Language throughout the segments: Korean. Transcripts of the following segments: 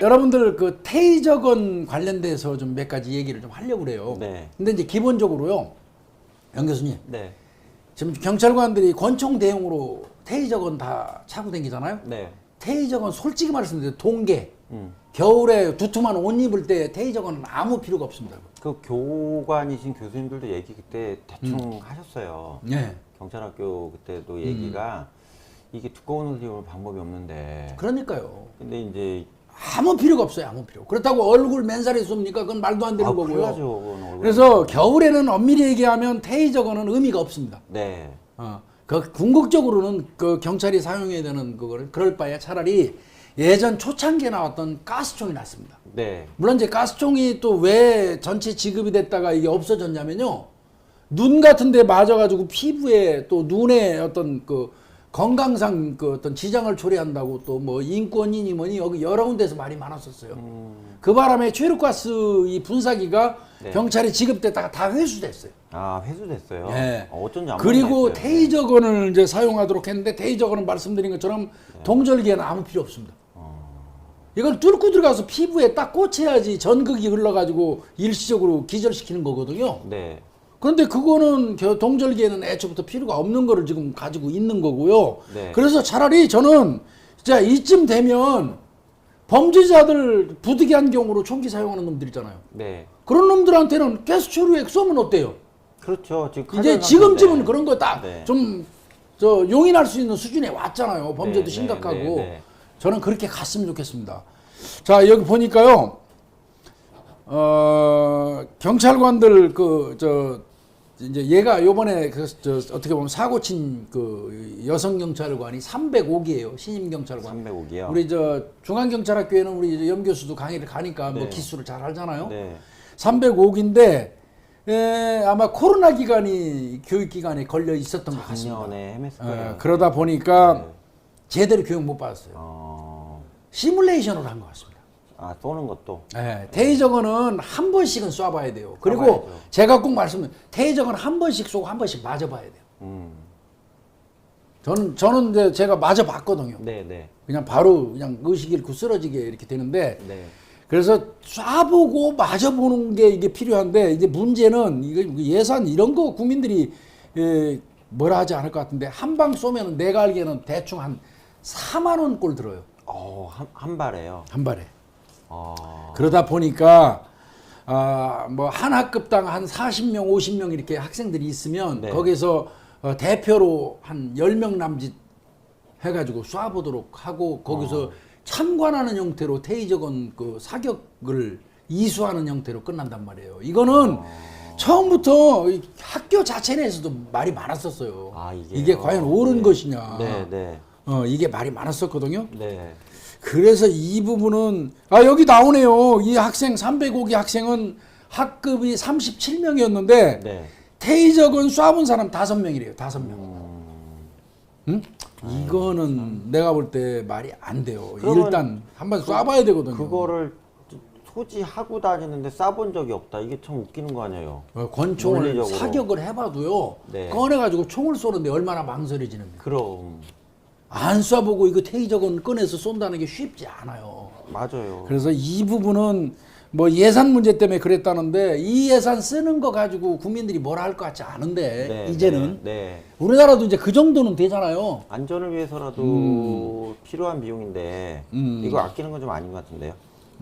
여러분들 그 테이저건 관련돼서 좀 몇 가지 얘기를 좀 하려고 그래요. 네. 근데 이제 기본적으로요, 영 교수님, 네. 지금 경찰관들이 권총 대용으로 테이저건 다 차고 다니잖아요. 네. 테이저건 솔직히 말씀드려 동계 음. 겨울에 두툼한 옷 입을 때 테이저건은 아무 필요가 없습니다. 그 교관이신 교수님들도 얘기 그때 대충 하셨어요. 네. 경찰학교 그때도 얘기가 이게 두꺼운 옷을 입을 방법이 없는데. 그러니까요. 근데 이제 아무 필요가 없어요. 아무 필요. 그렇다고 얼굴 맨살에 쏩니까? 그건 말도 안 되는 아, 거고요. 나죠, 그건 얼굴에. 그래서 겨울에는 엄밀히 얘기하면 테이저건은 의미가 없습니다. 네. 어, 그 궁극적으로는 그 경찰이 사용해야 되는 그거를 그럴 바에 차라리 예전 초창기에 나왔던 가스총이 낫습니다. 네. 물론 이제 가스총이 또 왜 전체 지급이 됐다가 이게 없어졌냐면요. 눈 같은 데 맞아가지고 피부에 또 눈에 어떤 그 건강상 그 어떤 지장을 초래한다고 또 뭐 인권이니 뭐니 여기 여러 군데서 말이 많았었어요. 그 바람에 최루가스 이 분사기가 네. 경찰에 지급됐다가 다 회수됐어요. 아, 회수됐어요. 예. 어, 어쩐지 안 그리고. 테이저건을 이제 사용하도록 했는데 테이저건은 말씀드린 것처럼 네. 동절기에는 아무 필요 없습니다. 어. 이걸 뚫고 들어가서 피부에 딱 꽂혀야지 전극이 흘러가지고 일시적으로 기절시키는 거거든요. 네. 그런데 그거는 겨- 동절기에는 애초부터 필요가 없는 거를 지금 가지고 있는 거고요. 네. 그래서 차라리 저는 진짜 이쯤 되면 범죄자들 부득이한 경우로 총기 사용하는 놈들 있잖아요. 네. 그런 놈들한테는 가스 초류액 쏘면 어때요? 그렇죠. 지금 이제 지금쯤은. 그런 거딱 네. 좀저 용인할 수 있는 수준에 왔잖아요. 범죄도 네, 심각하고 네, 네, 네. 저는 그렇게 갔으면 좋겠습니다. 자 여기 보니까요. 어 경찰관들 그 저 이제 얘가 요번에 그 저 어떻게 보면 사고 친 그 여성 경찰관이 305기예요. 신임 경찰관. 305기요. 우리 저 중앙 경찰학교에는 우리 이제 염 교수도 강의를 가니까 뭐 네. 기수를 잘 알잖아요. 네. 305기인데 에, 아마 코로나 기간이 교육 기간에 걸려 있었던 것 같습니다. 에, 거예요. 그러다 보니까 네. 제대로 교육 못 받았어요. 어. 시뮬레이션으로 한 것 같습니다. 아, 쏘는 것도. 예, 테이저건은 한 번씩은 쏴봐야 돼요. 그리고 쏴봐야죠. 제가 꼭 말씀드린 테이저건 한 번씩 쏘고 한 번씩 맞아봐야 돼요. 음. 저는 저는 이제 제가 맞아봤거든요. 네, 네. 그냥 바로 그냥 의식 잃고 쓰러지게 이렇게 되는데 네. 그래서 쏴보고 맞아보는 게 이게 필요한데 이제 문제는 이거 예산 이런 거 국민들이 에, 뭐라 하지 않을 것 같은데 한 방 쏘면 내가 알기에는 대충 한 4만 원꼴 들어요 어, 한, 한 발에요. 한 발에 어. 그러다 보니까 아 뭐 한 학급당 한 40명 50명 이렇게 학생들이 있으면 네. 거기서 어, 대표로 한 10명 남짓 해가지고 쏴보도록 하고 거기서 어. 참관하는 형태로 테이저건 그 사격을 이수하는 형태로 끝난단 말이에요. 이거는 어. 처음부터 이 학교 자체 내에서도 말이 많았었어요. 아? 이게 과연 옳은 네. 것이냐. 네, 네. 어, 이게 말이 많았었거든요. 네. 그래서 이 부분은 아 여기 나오네요. 이 학생 305기 학생은 학급이 37명이었는데 네. 테이저건 쏴본 사람 5명이래요. 5명. 응? 아, 이거는 내가 볼 때 말이 안 돼요. 일단 한번 쏴봐야 되거든요. 그거를 소지하고 다니는데 쏴본 적이 없다. 이게 참 웃기는 거 아니에요? 어, 권총을. 사격을 해봐도요. 네. 꺼내가지고 총을 쏘는데 얼마나 망설여지는데. 그럼 안 쏴보고 이거 테이저건 꺼내서 쏜다는 게 쉽지 않아요. 맞아요. 그래서 이 부분은 뭐 예산 문제 때문에 그랬다는데 이 예산 쓰는 거 가지고 국민들이 뭐라 할 것 같지 않은데 네, 이제는 네, 네. 우리나라도 이제 그 정도는 되잖아요. 안전을 위해서라도 필요한 비용인데 음. 이거 아끼는 건 좀 아닌 것 같은데요.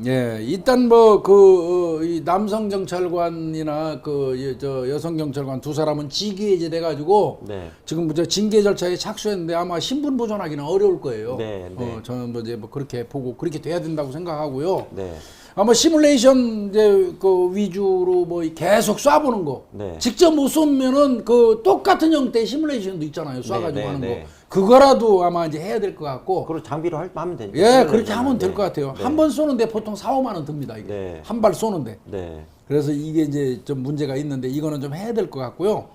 예, 일단 뭐그 이 남성 경찰관이나 그 저 여성 경찰관 두 사람은 직위해제 가지고 네. 지금 저 징계 절차에 착수했는데 아마 신분 보존하기는 어려울 거예요. 네, 네. 어, 저는 뭐 이제 뭐 그렇게 보고 그렇게 돼야 된다고 생각하고요. 네. 아마 시뮬레이션 이제 그 위주로 뭐 계속 쏴보는 거. 네. 직접 못 쏘면은 그 똑같은 형태의 시뮬레이션도 있잖아요. 네, 쏴가지고 네, 하는 네. 거. 그거라도 아마 이제 해야 될 것 같고. 그걸 장비로 할, 하면 되죠. 예, 그렇게 하면 될 것 같아요. 네. 한 번 쏘는데 보통 4, 5만 원 듭니다. 이게. 네. 한 발 쏘는데. 네. 그래서 이게 이제 좀 문제가 있는데 이거는 좀 해야 될 것 같고요.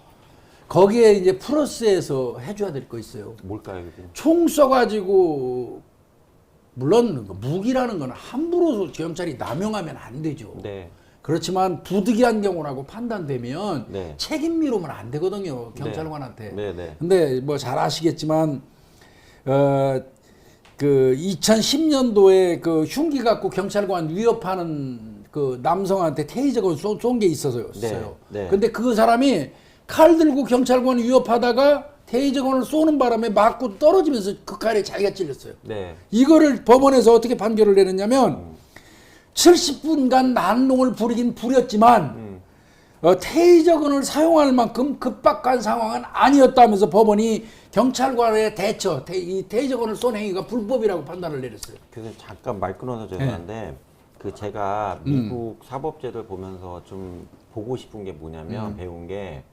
거기에 이제 플러스에서 해줘야 될 거 있어요. 뭘까요, 이게? 총 쏴가지고 물론 그 무기라는 건 함부로 경찰이 남용하면 안 되죠. 네. 그렇지만 부득이한 경우라고 판단되면 네. 책임 미루면 안 되거든요 경찰관한테. 네, 네. 근데 뭐 잘 아시겠지만 어 그 2010년도에 그 흉기 갖고 경찰관 위협하는 그 남성한테 테이저건 쏜게 있어서요. 네, 네. 근데 그 사람이 칼 들고 경찰관 위협하다가 테이저건을 쏘는 바람에 맞고 떨어지면서 그 칼에 자기가 찔렸어요. 네. 이거를 법원에서 어떻게 판결을 내렸냐면 70분간 난동을 부리긴 부렸지만 어, 테이저건을 사용할 만큼 급박한 상황은 아니었다면서 법원이 경찰관의 대처, 테, 이 테이저건을 쏜 행위가 불법이라고 판단을 내렸어요. 교수님 잠깐 말 끊어서 죄송한데 네. 그 제가 미국 음. 사법제도를 보면서 좀 보고 싶은 게 음. 뭐냐면 배운 게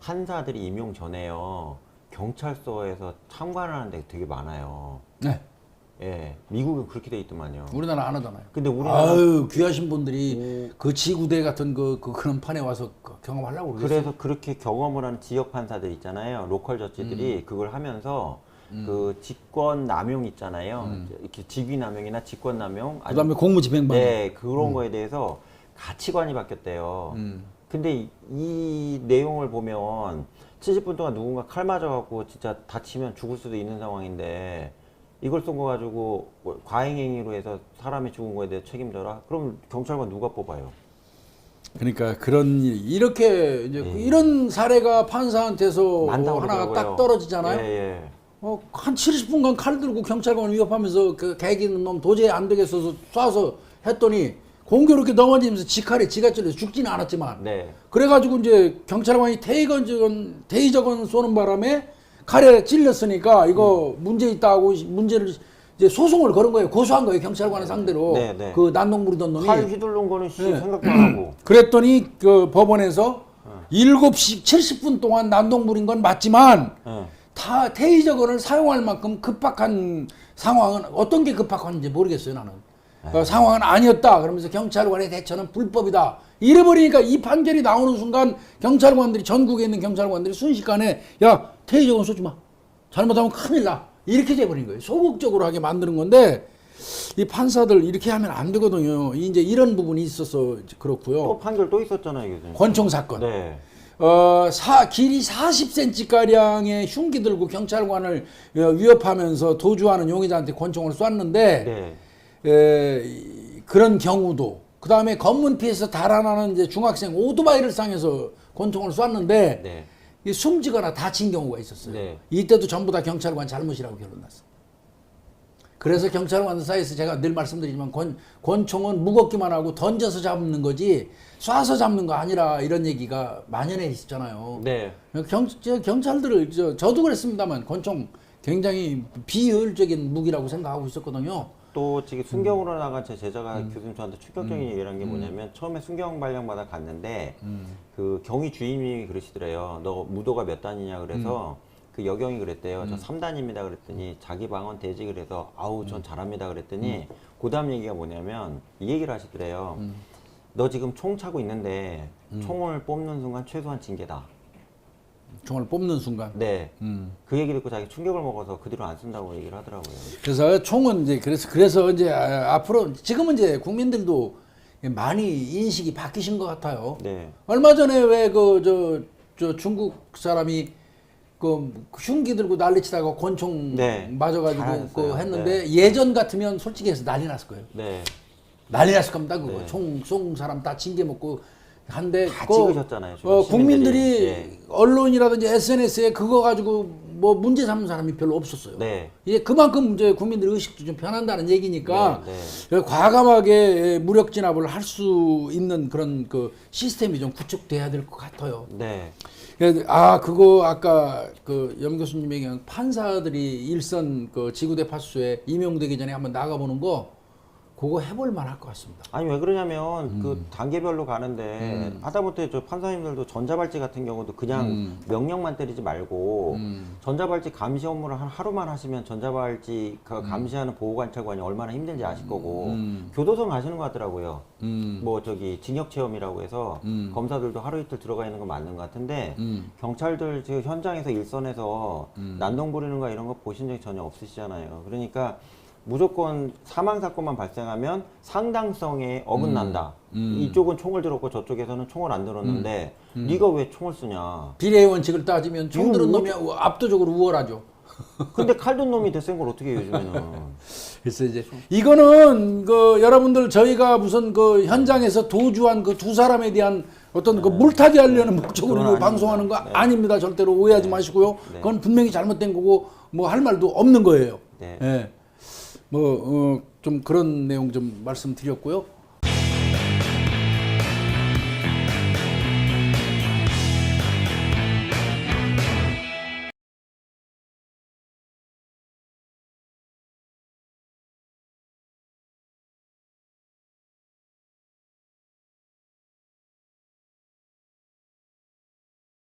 판사들이 임용 전에요 경찰서에서 참관하는 데 되게 많아요. 네, 예, 미국은 그렇게 돼 있더만요. 우리나라 안 하잖아요. 근데 우리나라 아유 귀하신 분들이 그 지구대 같은 그, 그 그런 판에 와서 그 경험하려고 그러겠어요. 그래서 그렇게 경험을 하는 지역 판사들 있잖아요. 로컬 저지들이 음. 그걸 하면서 그 직권 남용 있잖아요. 이렇게 직위 남용이나 직권 남용 음. 그다음에 공무집행반. 네, 그런 거에 대해서 가치관이 바뀌었대요. 음. 근데 이, 이 내용을 보면 70분 동안 누군가 칼 맞아갖고 진짜 다치면 죽을 수도 있는 상황인데 이걸 쏜 거 가지고 뭐 과잉행위로 해서 사람이 죽은 거에 대해 책임져라? 그럼 경찰관 누가 뽑아요? 그러니까 그런 일, 이렇게 이제 이런 사례가 판사한테서 하나가 딱. 떨어지잖아요. 예, 예. 어, 한 70분간 칼 들고 경찰관 위협하면서 그 개기는 놈 도저히 안 되겠어서 쏴서 했더니 공교롭게 넘어지면서 지 칼에 지가 찔려서 죽지는 않았지만 네. 그래가지고 이제 경찰관이 테이건 테이저건 쏘는 바람에 칼에 찔렸으니까 이거 음. 문제 있다고 문제를 이제 소송을 걸은 거예요. 고소한 거예요. 경찰관을 상대로 네, 네. 그 난동 부리던 놈이 칼 휘두른 거는 씨 네. 생각도 안 하고. 그랬더니 그 법원에서 어. 7시 70분 동안 난동 부린 건 맞지만 예. 다 테이저건을 사용할 만큼 급박한 상황은 어떤 게 급박한지 모르겠어요 나는 어, 상황은 아니었다 그러면서 경찰관의 대처는 불법이다 이래버리니까 이 판결이 나오는 순간 경찰관들이 전국에 있는 경찰관들이 순식간에 야 테이저건 쏘지 마 잘못하면 큰일 나 이렇게 돼버린 거예요 소극적으로 하게 만드는 건데 이 판사들 이렇게 하면 안 되거든요 이제 이런 부분이 있어서 이제 또 그렇고요 판결 또 있었잖아요, 교수님. 권총 사건 네. 어, 사, 길이 40cm 가량의 흉기 들고 경찰관을 어, 위협하면서 도주하는 용의자한테 권총을 쐈는데 네. 에, 이- 그런 경우도 그 다음에 검문 피해서 달아나는 이제 중학생 오토바이를 상해서 권총을 쐈는데 네. 이 숨지거나 다친 경우가 있었어요. 네. 이때도 전부 다 경찰관 잘못이라고 결론 났어. 그래서 경찰관 사이에서 제가 늘 말씀드리지만 권, 권총은 무겁기만 하고 던져서 잡는 거지 쏴서 잡는 거 아니라 이런 얘기가 만연해 있었잖아요. 네. 경, 저, 경찰들을 저, 저도 그랬습니다만 권총 굉장히 비효율적인 무기라고 생각하고 있었거든요. 또 지금 순경으로 나간 제 음. 제자가 교수님 저한테 충격적인 얘기를 한 게 뭐냐면 처음에 순경 발령받아 갔는데 음. 그 경위 주임이 그러시더래요. 너 무도가 몇 단이냐 그래서 음. 그 여경이 그랬대요. 저 3단입니다 그랬더니 자기 방언 대지 그래서 아우 음. 전 잘합니다 그랬더니 그 다음 얘기가 뭐냐면 이 얘기를 하시더래요. 음. 너 지금 총 차고 있는데 총을 뽑는 순간 최소한 징계다. 총을 뽑는 순간. 네. 음. 그 얘기 듣고 자기 충격을 먹어서 그 뒤로 안 쓴다고 얘기를 하더라고요. 그래서 총은 이제 그래서 그래서 이제 아, 앞으로 지금은 이제 국민들도 많이 인식이 바뀌신 것 같아요. 네. 얼마 전에 왜 그 저 저 중국 사람이 그 흉기 들고 난리치다가 권총 네. 맞아가지고. 그 했는데 예전 같으면 솔직히 해서 난리 났을 거예요. 네. 난리 났을 겁니다. 그거 네. 총쏜 사람 다 징계 먹고 한데 다 그, 찍으셨잖아요, 지금 어. 국민들이 예. 언론이라든지 SNS에 그거 가지고 뭐 문제 삼는 사람이 별로 없었어요. 네. 이제 그만큼 이제 국민들 의식도 좀 변한다는 얘기니까 네, 그 과감하게 무력 진압을 할 수 있는 그런 그 시스템이 좀 구축돼야 될 것 같아요. 네. 그래서 아 그거 아까 그 염 교수님 얘기한 판사들이 일선 그 지구대 파수에 임용되기 전에 한번 나가보는 거 그거 해볼 만할 것 같습니다. 아니 왜 그러냐면 음. 그 단계별로 가는데 하다못해 저 판사님들도 전자발찌 같은 경우도 그냥 음. 명령만 때리지 말고 전자발찌 감시 업무를 한 하루만 하시면 전자발찌 그 음. 감시하는 보호관찰관이 얼마나 힘든지 아실 거고 교도소 가시는 것 같더라고요. 음. 뭐 저기 징역 체험이라고 해서 음. 검사들도 하루 이틀 들어가 있는 건 맞는 것 같은데 음. 경찰들 지금 현장에서 일선에서 난동 부리는 거 이런 거 보신 적이 전혀 없으시잖아요. 그러니까 무조건 사망 사건만 발생하면 상당성에 어긋난다. 음. 이쪽은 총을 들었고 저쪽에서는 총을 안 들었는데 네가 왜 총을 쓰냐? 비례의 원칙을 따지면 총 들은 뭐- 놈이 압도적으로 우월하죠. 근데 칼 든 놈이 더센걸 어떻게 해요, 요즘에는. 그래서 이제 이거는 그 여러분들 저희가 무슨 그 현장에서 도주한 그 두 사람에 대한 어떤 그 물타기 하려는 목적으로 그건 이거 방송하는 거 아닙니다. 네. 아닙니다. 절대로 오해하지 마시고요. 네. 그건 분명히 잘못된 거고 뭐 할 말도 없는 거예요. 네. 예. 뭐, 어, 좀 그런 내용 좀 말씀드렸고요.